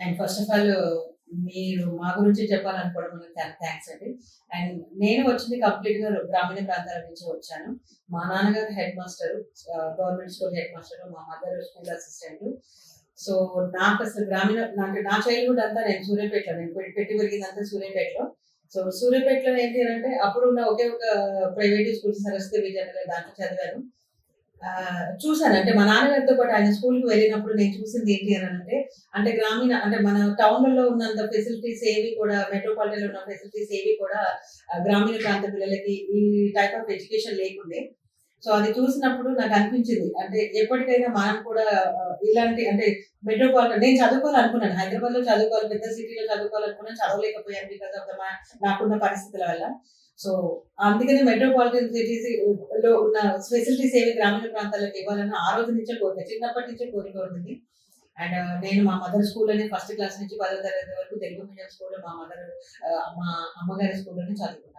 And first of all మీరు మా గురించి చెప్పాలనుకోవడం థ్యాంక్స్ అండి. అండ్ నేను వచ్చింది కంప్లీట్గా గ్రామీణ ప్రాంతాల నుంచి వచ్చాను. మా నాన్నగారు head master government school head master మా మదర్ స్కూల్ అసిస్టెంట్. సో నాకు అసలు గ్రామీణ నాకు నా చైల్డ్హుడ్ అంతా నేను సూర్యాపేటలో నేను పెట్టి పెట్టి పెరిగిందంతా సూర్యాపేటలో. సో సూర్యాపేటలో ఏంటి అంటే అప్పుడు ఉన్న ఒకే ఒక ప్రైవేట్ స్కూల్ సరస్వతి విద్యానగర్ దాంట్లో చదివాను. చూశాను. అంటే మా నాన్నగారితో పాటు ఆయన స్కూల్కి వెళ్ళినప్పుడు నేను చూసింది ఏంటి అని అంటే అంటే గ్రామీణ అంటే మన టౌన్లలో ఉన్నంత ఫెసిలిటీస్ ఏవి కూడా మెట్రోపాలిటన్ ఉన్న ఫెసిలిటీస్ ఏవి కూడా గ్రామీణ ప్రాంత పిల్లలకి ఈ టైప్ ఆఫ్ ఎడ్యుకేషన్ లేకుండే. సో అది చూసినప్పుడు నాకు అనిపించింది. అంటే ఎప్పటికైనా మనం కూడా ఇలాంటి అంటే మెట్రోపాలిటన్ నేను చదువుకోవాలనుకున్నాను. హైదరాబాద్లో చదువుకోవాలి పెద్ద సిటీలో చదువుకోవాలనుకున్నాను చదవలేకపోయాను బికాస్ ఆఫ్ ద నాకున్న పరిస్థితుల వల్ల. సో అందుకనే మెట్రోపాలిటన్ సిటీస్లో ఉన్న ఫెసిలిటీస్ ఏవి గ్రామీణ ప్రాంతాలకు ఇవ్వాలని ఆ రోజు నుంచే కోరిక చిన్నప్పటి నుంచే కోరిక ఉంటుంది. అండ్ uh, నేను మా మదర్ స్కూల్లోనే ఫస్ట్ క్లాస్ నుంచి పదో తరగతి వరకు తెలుగు మీడియం స్కూల్లో మా మదర్ uh, మా అమ్మగారి స్కూల్లోనే చదువుకున్నాను.